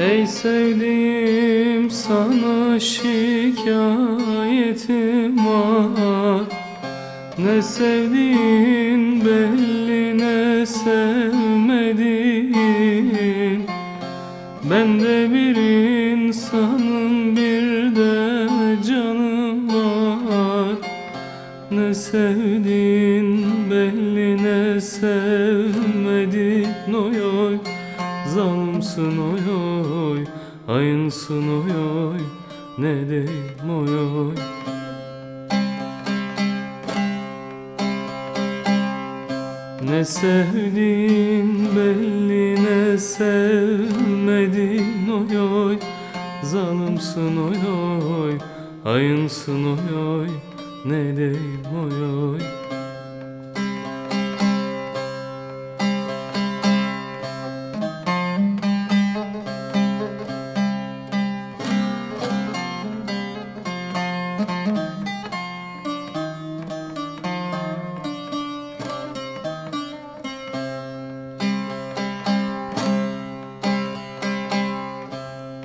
Ey sevdiğim sana şikayetim var. Ne sevdiğin belli ne sevmediğin. Ben de bir insanım bir de canım var. Ne sevdiğin belli ne sevmedin oy oy Zalimsin oy oy. Hayınsın oy oy. Ne diyeyim oy oy. Ne sevdiğin belli ne sevmedin oy oy. Zalimsin oy oy. Hayınsın oy oy. Ne diyeyim oy oy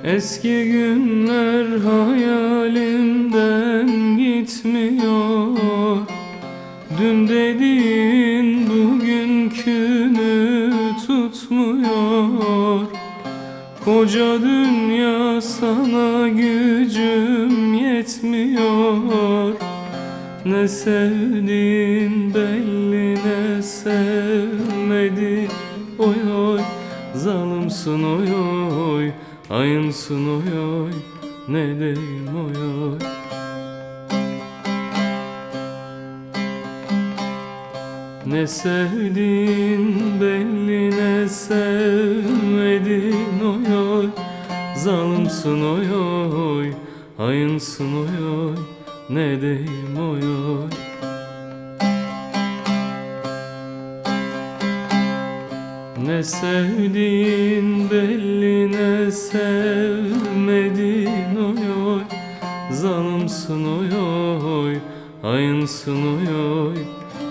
Eski günler hayalimden gitmiyor. Dün dediğin bugünkünü tutmuyor. Koca dünya sana gücüm yetmiyor. Ne sevdiğin belli ne sevmedin zalimsin oy oy Hayınsın oy oy Ne diyeyim oy oy? Ne sevdiğin belli ne sevmedin oy oy. Zalimsin oy oy Hayınsın oy oy Ne diyeyim oy oy Ne sevdiğin belli ne sevmedin oy oy. Zalimsin oy oy. Hayınsın oy oy.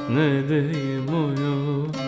Ne diyeyim oy oy